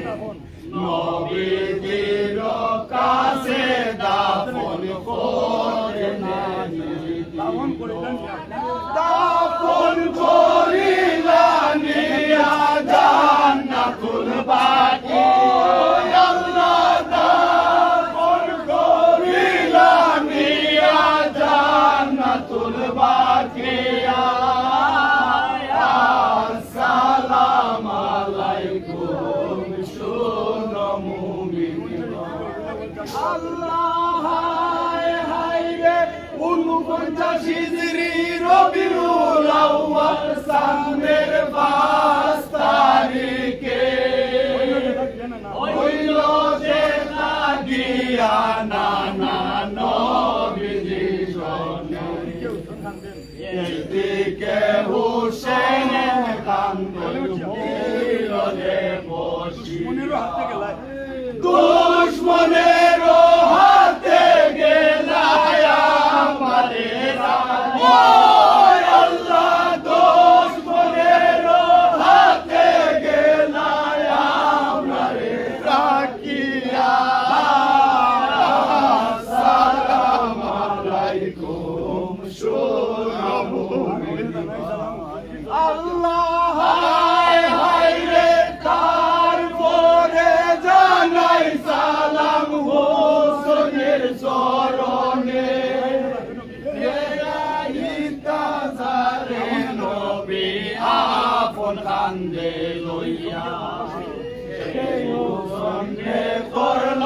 দাফন Dos maneras. কান্দে লইয়া। সঙ্গে করল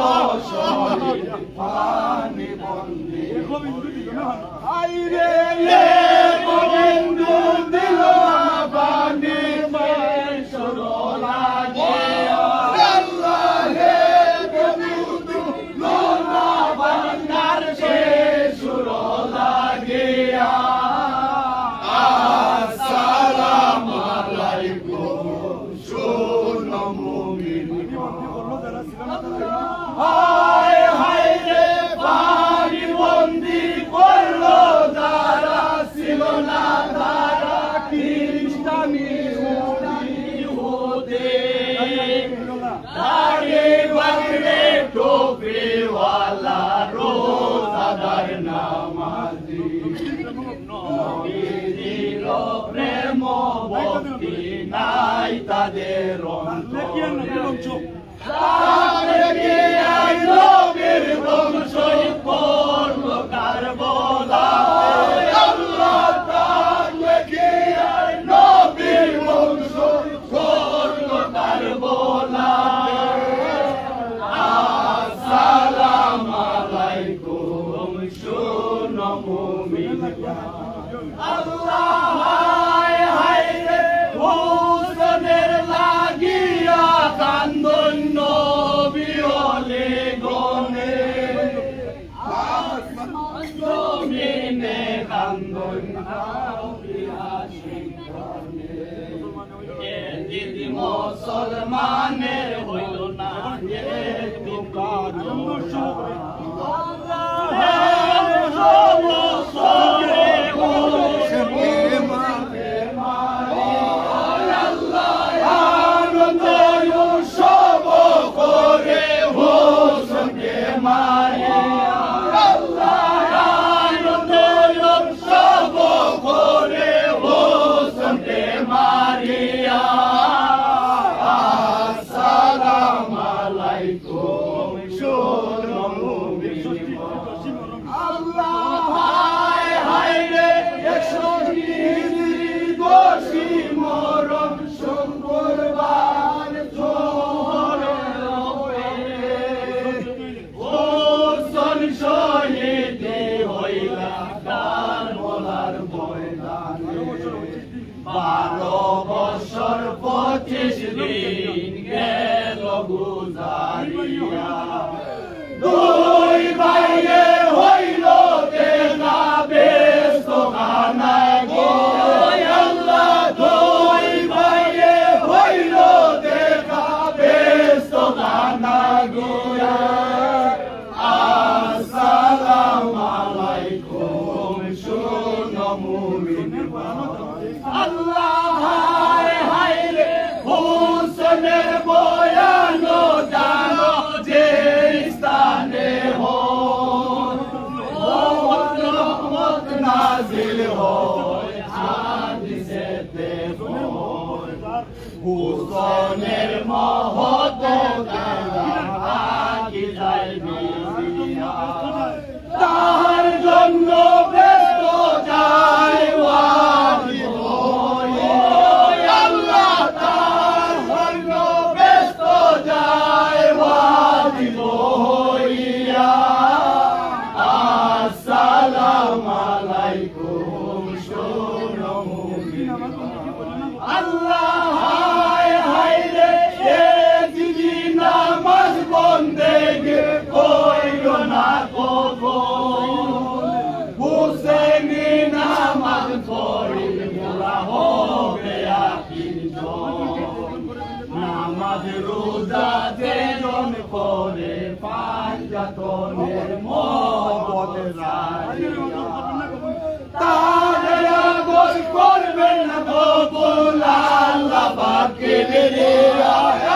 পানি বন্দে। আইরে পাওয়া যদি মুসলমানের হইল না Бразилио. নামাজ রোজা যেজন করে পাঞ্জাতনের মত তারা গোল করবে না গোবুল আল্লাহ পাকে রে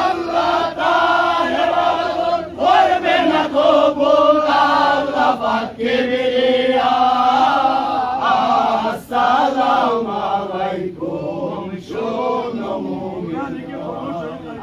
আল্লাহ তারা গোল করবে না গোবুল আল্লাহ পাকে রে আসসালামু আলাইকুম, শোনো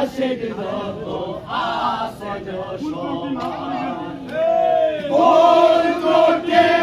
নিরাশিক যত আছে সমান ভুল ত্রুটি